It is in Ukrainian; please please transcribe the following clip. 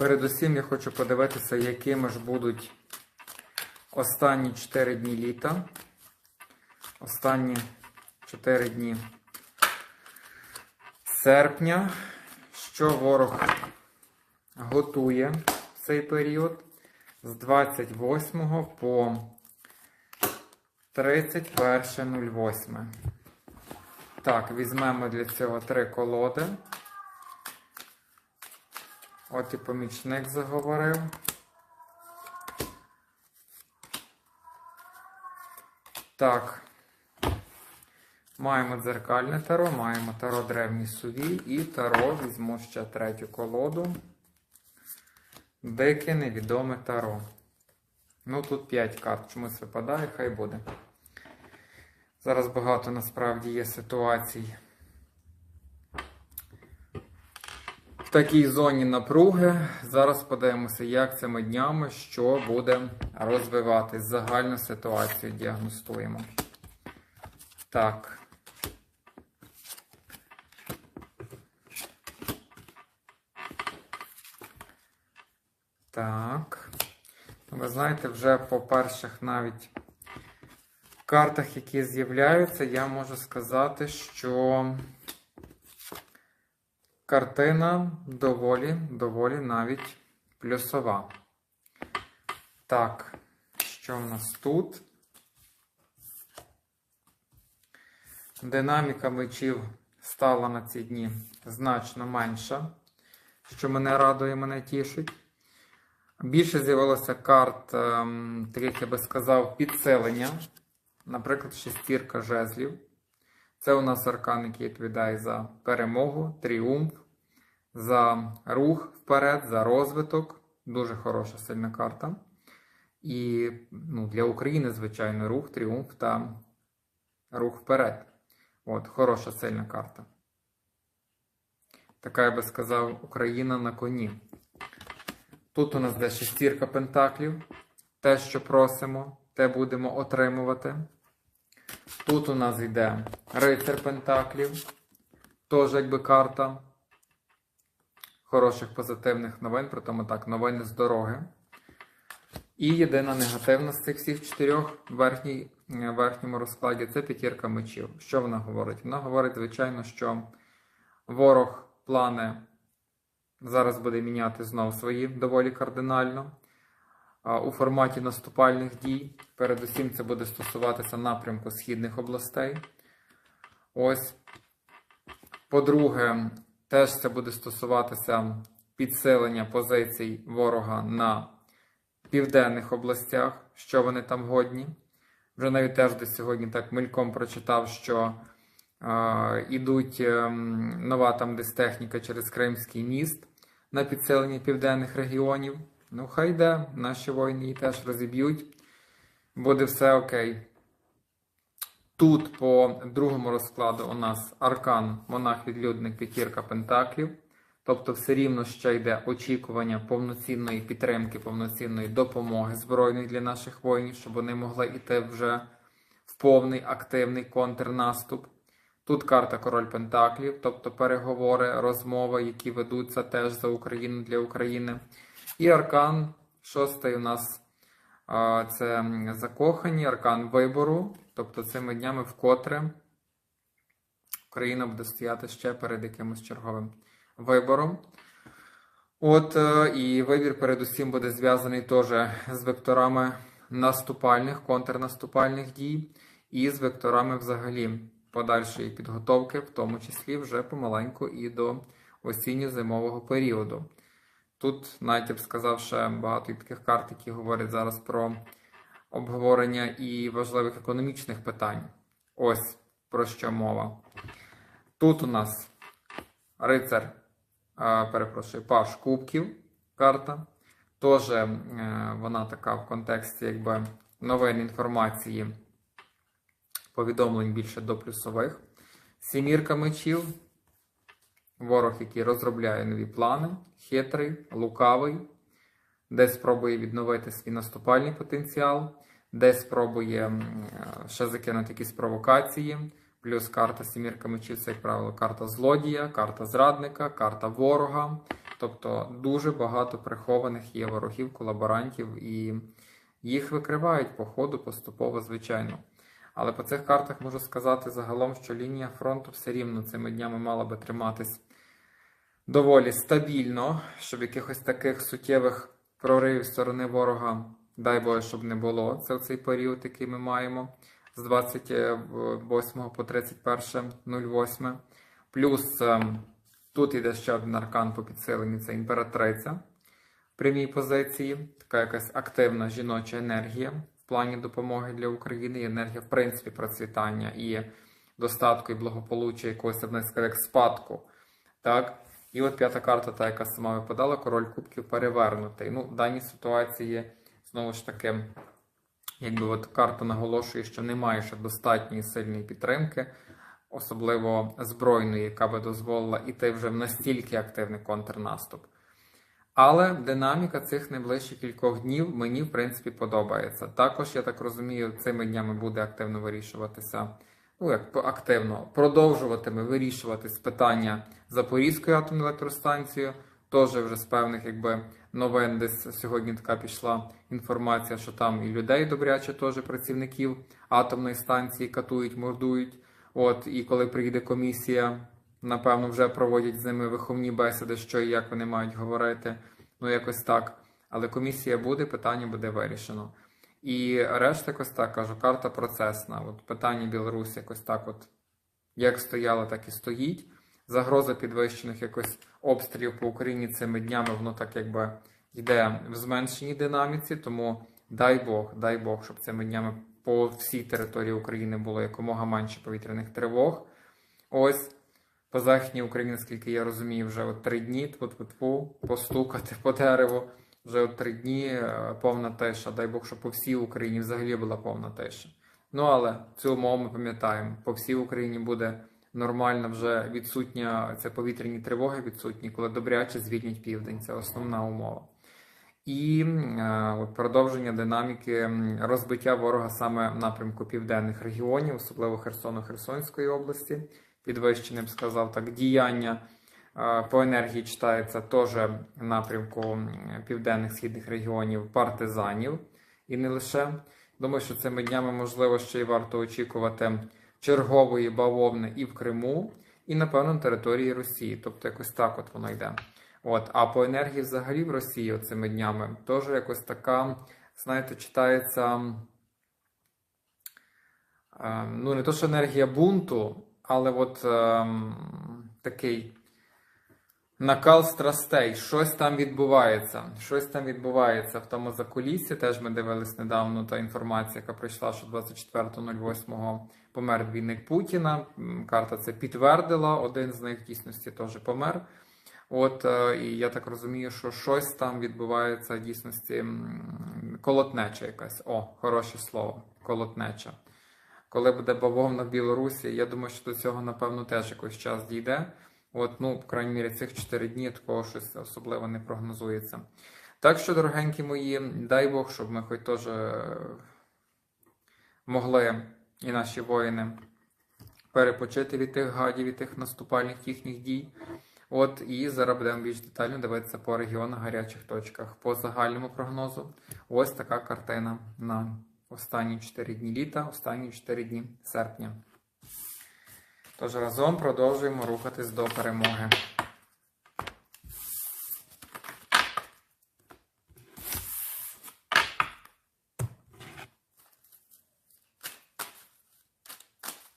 Передусім я хочу подивитися, якими ж будуть останні 4 дні літа. Останні 4 дні серпня, що ворог готує в цей період з 28 по 31.08. Так, візьмемо для цього три колоди. От і помічник заговорив. Так. Маємо дзеркальне таро, маємо таро древній сувій і таро візьму ще третю колоду. Дике невідоме таро. Ну, тут 5 карт чомусь випадає, хай буде. Зараз багато насправді є ситуацій. Такій зоні напруги. Зараз подивимося, як цими днями що буде розвиватись. Загальну ситуацію діагностуємо. Так. Так. Ви знаєте, вже по перших навіть картах, які з'являються, я можу сказати, що картина доволі, доволі навіть плюсова. Так, що в нас тут? Динаміка мечів стала на ці дні значно менша, що мене радує, мене тішить. Більше з'явилося карт, ем, таких я би сказав, підсилення. Наприклад, шестірка жезлів. Це у нас аркан, який відповідає за перемогу, тріумф, за рух вперед, за розвиток. Дуже хороша сильна карта. І ну, для України, звичайно, рух, тріумф та рух вперед. От, хороша сильна карта. Така, я би сказав, Україна на коні. Тут у нас де шестірка пентаклів. Те, що просимо, те будемо отримувати. Тут у нас йде рицар пентаклів. Теж якби карта хороших позитивних новин, при тому так, новини з дороги. І єдина негативна з цих всіх чотирьох в верхній, верхньому розкладі це п'ятірка мечів. Що вона говорить? Вона говорить, звичайно, що ворог плани зараз буде міняти знову свої доволі кардинально. У форматі наступальних дій. Передусім, це буде стосуватися напрямку східних областей. Ось. По-друге, теж це буде стосуватися підсилення позицій ворога на південних областях, що вони там годні. Вже навіть теж десь сьогодні так мельком прочитав, що е, ідуть е, нова там десь техніка через Кримський міст на підсилення південних регіонів. Ну, хай йде, наші воїни її теж розіб'ють. Буде все окей. Тут по другому розкладу у нас аркан, монах-відлюдник, п'ятірка пентаклів. Тобто, все рівно ще йде очікування повноцінної підтримки, повноцінної допомоги збройної для наших воїнів, щоб вони могли йти вже в повний активний контрнаступ. Тут карта Король Пентаклів, тобто переговори, розмови, які ведуться теж за Україну для України. І аркан шостий у нас це закохані, аркан вибору. Тобто цими днями вкотре Україна буде стояти ще перед якимось черговим вибором. От, е, і вибір передусім буде зв'язаний теж з векторами наступальних, контрнаступальних дій, і з векторами взагалі подальшої підготовки, в тому числі вже помаленьку і до осінньо-зимового періоду. Тут, навіть я б сказав, ще багато таких карт, які говорять зараз про обговорення і важливих економічних питань. Ось про що мова. Тут у нас рицар, перепрошую, паш кубків карта. Теж е, вона така в контексті якби новин інформації, повідомлень більше до плюсових. Сімірка мечів. Ворог, який розробляє нові плани, хитрий, лукавий, десь спробує відновити свій наступальний потенціал, десь спробує е, ще закинути якісь провокації. Плюс карта сімірка мечів це, як правило, карта злодія, карта зрадника, карта ворога. Тобто дуже багато прихованих є ворогів, колаборантів, і їх викривають по ходу поступово, звичайно. Але по цих картах можу сказати загалом, що лінія фронту все рівно цими днями мала би триматись доволі стабільно, щоб якихось таких суттєвих проривів сторони ворога, дай Боже, щоб не було. Це цей період, який ми маємо з 28 по 31.08. Плюс ем, тут йде ще один аркан по підсиленню це імператриця в прямій позиції, така якась активна жіноча енергія в плані допомоги для України, і енергія, в принципі, процвітання і достатку і благополуччя якогось як спадку. Так? І от п'ята карта, та, яка сама випадала, король кубків перевернутий. Ну, в даній ситуації, знову ж таки, якби от карта наголошує, що немає ще достатньої сильної підтримки, особливо збройної, яка би дозволила іти вже в настільки активний контрнаступ. Але динаміка цих найближчих кількох днів мені, в принципі, подобається. Також, я так розумію, цими днями буде активно вирішуватися, ну як активно продовжуватиме вирішуватись питання Запорізької атомної електростанції. Теж вже з певних якби новин, десь сьогодні така пішла інформація, що там і людей добряче, теж працівників атомної станції катують, мордують. От і коли приїде комісія, напевно, вже проводять з ними виховні бесіди, що і як вони мають говорити. Ну, якось так. Але комісія буде, питання буде вирішено. І решта якось так кажу, карта процесна. От питання Білорусі якось так, от як стояло, так і стоїть. Загроза підвищених якось обстрілів по Україні цими днями, воно так якби йде в зменшеній динаміці. Тому дай Бог, дай Бог, щоб цими днями по всій території України було якомога менше повітряних тривог. Ось по західній Україні, наскільки я розумію, вже от три дні тьфу-тьфу-тьфу, постукати по дереву. Вже от три дні е, повна тиша. Дай Бог, щоб по всій Україні взагалі була повна тиша. Ну але цю умову ми пам'ятаємо, по всій Україні буде нормально вже відсутня це повітряні тривоги відсутні, коли добряче звільнять південь. Це основна умова. І е, продовження динаміки розбиття ворога саме в напрямку південних регіонів, особливо Херсону Херсонської області. Підвищеним сказав так, діяння по енергії читається теж напрямку південних східних регіонів партизанів. І не лише. Думаю, що цими днями можливо ще й варто очікувати чергової бавовни і в Криму, і, напевно, на території Росії. Тобто якось так от воно йде. От, а по енергії взагалі в Росії цими днями теж якось така, знаєте, читається. Е, ну, не то, що енергія бунту, але от е, такий накал страстей. Щось там відбувається. Щось там відбувається в тому закулісі. Теж ми дивились недавно та інформація, яка прийшла, що 24.08 помер двійник Путіна. Карта це підтвердила. Один з них в дійсності теж помер. От, е, і я так розумію, що щось там відбувається в дійсності колотнеча якась. О, хороше слово, колотнеча. Коли буде бавовна в Білорусі, я думаю, що до цього, напевно, теж якийсь час дійде. От, ну, по крайній мірі, цих 4 дні такого щось особливо не прогнозується. Так що, дорогенькі мої, дай Бог, щоб ми хоч теж е, могли і наші воїни перепочити від тих гадів, від тих наступальних їхніх дій. От і зараз будемо більш детально дивитися по регіонах гарячих точках. По загальному прогнозу, ось така картина на останні 4 дні літа, останні 4 дні серпня. Тож разом продовжуємо рухатись до перемоги.